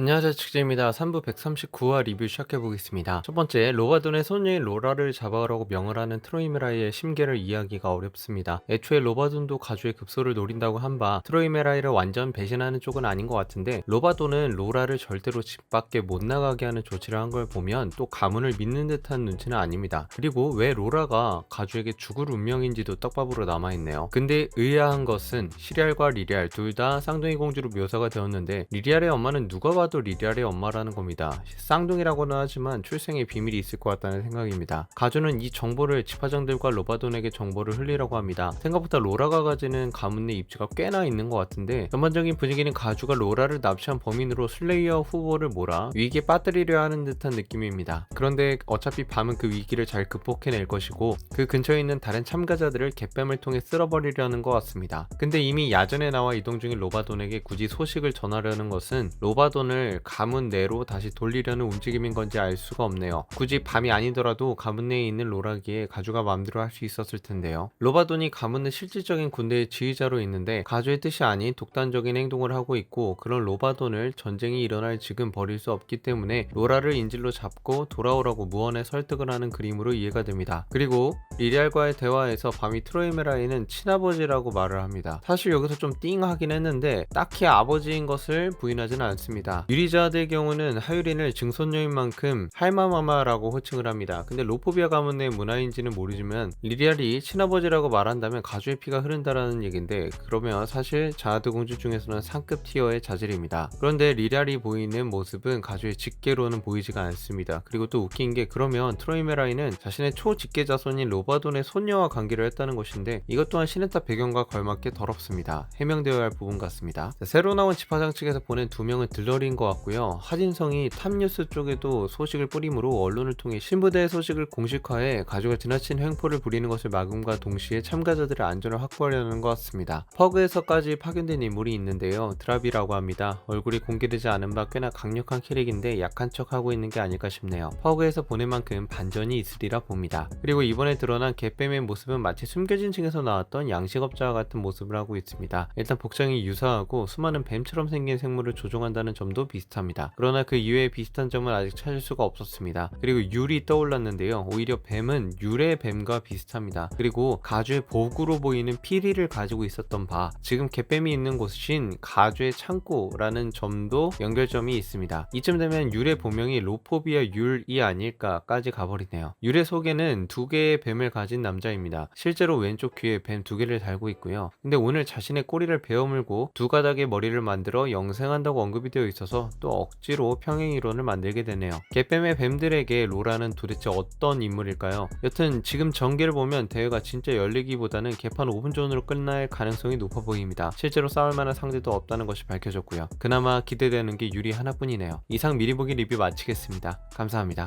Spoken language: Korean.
안녕하세요 측재입니다. 3부 139화 리뷰 시작해보겠습니다. 첫 번째 로바돈의 소녀인 로라를 잡아오라고 명을 하는 트로이메라이의 심계를 이해하기가 어렵습니다. 애초에 로바돈도 가주의 급소를 노린다고 한 바 트로이메라이를 완전 배신하는 쪽은 아닌 것 같은데 로바돈은 로라를 절대로 집 밖에 못 나가게 하는 조치를 한 걸 보면 또 가문을 믿는 듯한 눈치는 아닙니다. 그리고 왜 로라가 가주에게 죽을 운명인지도 떡밥으로 남아있네요. 근데 의아한 것은 시리알과 리리알 둘 다 쌍둥이 공주로 묘사가 되었는데 리리알의 엄마는 누가 봐도 리리알의 엄마라는 겁니다. 쌍둥이라고는 하지만 출생에 비밀이 있을 것 같다는 생각입니다. 가주는 이 정보를 지파장들과 로바돈에게 정보를 흘리라고 합니다. 생각보다 로라가 가지는 가문 내 입지가 꽤나 있는 것 같은데 전반적인 분위기는 가주가 로라를 납치한 범인으로 슬레이어 후보를 몰아 위기에 빠뜨리려 하는 듯한 느낌입니다. 그런데 어차피 밤은 그 위기를 잘 극복해낼 것이고 그 근처에 있는 다른 참가자들을 갯뱀을 통해 쓸어버리려는 것 같습니다. 근데 이미 야전에 나와 이동 중인 로바돈에게 굳이 소식을 전하려는 것은 로바돈을 가문 내로 다시 돌리려는 움직임인 건지 알 수가 없네요. 굳이 밤이 아니더라도 가문 내에 있는 로라기에 가주가 마음대로 할 수 있었을 텐데요. 로바돈이 가문 내 실질적인 군대의 지휘자로 있는데 가주의 뜻이 아닌 독단적인 행동을 하고 있고 그런 로바돈을 전쟁이 일어날 지금 버릴 수 없기 때문에 로라를 인질로 잡고 돌아오라고 무언에 설득을 하는 그림으로 이해가 됩니다. 그리고 리리알과의 대화에서 밤이 트로이메라이는 친아버지라고 말을 합니다. 사실 여기서 좀 띵하긴 했는데 딱히 아버지인 것을 부인하지는 않습니다. 유리자들의 경우는 하유린을 증손녀인 만큼 할마마마라고 호칭을 합니다. 근데 로포비아 가문 내 문화인지는 모르지만 리리알이 친아버지라고 말한다면 가주의 피가 흐른다라는 얘긴데 그러면 사실 자아드 공주 중에서는 상급 티어의 자질입니다. 그런데 리리알이 보이는 모습은 가주의 직계로는 보이지가 않습니다. 그리고 또 웃긴 게 그러면 트로이메라이는 자신의 초직계 자손인 로바돈의 손녀와 관계를 했다는 것인데 이것 또한 시네타 배경과 걸맞게 더럽습니다. 해명되어야 할 부분 같습니다. 자, 새로 나온 지파장 측에서 보낸 두 명은 들러리 인 것 같고요. 하진성이 탑뉴스 쪽에도 소식을 뿌리므로 언론을 통해 신부대의 소식을 공식화해 가족가 지나친 횡포를 부리는 것을 막음과 동시에 참가자들의 안전을 확보하려는 것 같습니다. 퍼그에서까지 파견된 인물이 있는데요. 드랍이라고 합니다. 얼굴이 공개되지 않은 바 꽤나 강력한 캐릭인데 약한 척 하고 있는 게 아닐까 싶네요. 퍼그에서 보낸 만큼 반전이 있으리라 봅니다. 그리고 이번에 드러난 개뱀의 모습은 마치 숨겨진 층에서 나왔던 양식업자와 같은 모습을 하고 있습니다. 일단 복장이 유사하고 수많은 뱀처럼 생긴 생물을 조종한다는 점도 비슷합니다. 그러나 그 이외의 비슷한 점은 아직 찾을 수가 없었습니다. 그리고 율이 떠올랐는데요. 오히려 뱀은 율의 뱀과 비슷합니다. 그리고 가주의 보구로 보이는 피리를 가지고 있었던 바 지금 갯뱀이 있는 곳인 가주의 창고라는 점도 연결점이 있습니다. 이쯤 되면 율의 본명이 로포비아 율이 아닐까까지 가버리네요. 율의 속에는 두 개의 뱀을 가진 남자입니다. 실제로 왼쪽 귀에 뱀 두 개를 달고 있고요. 근데 오늘 자신의 꼬리를 베어물고 두 가닥의 머리를 만들어 영생한다고 언급이 되어 있어서 또 억지로 평행 이론을 만들게 되네요. 개뱀의 뱀들에게 로라는 도대체 어떤 인물일까요? 여튼 지금 전개를 보면 대회가 진짜 열리기보다는 개판 5분 전으로 끝날 가능성이 높아 보입니다. 실제로 싸울 만한 상대도 없다는 것이 밝혀졌고요. 그나마 기대되는 게 유리 하나뿐이네요. 이상 미리 보기 리뷰 마치겠습니다. 감사합니다.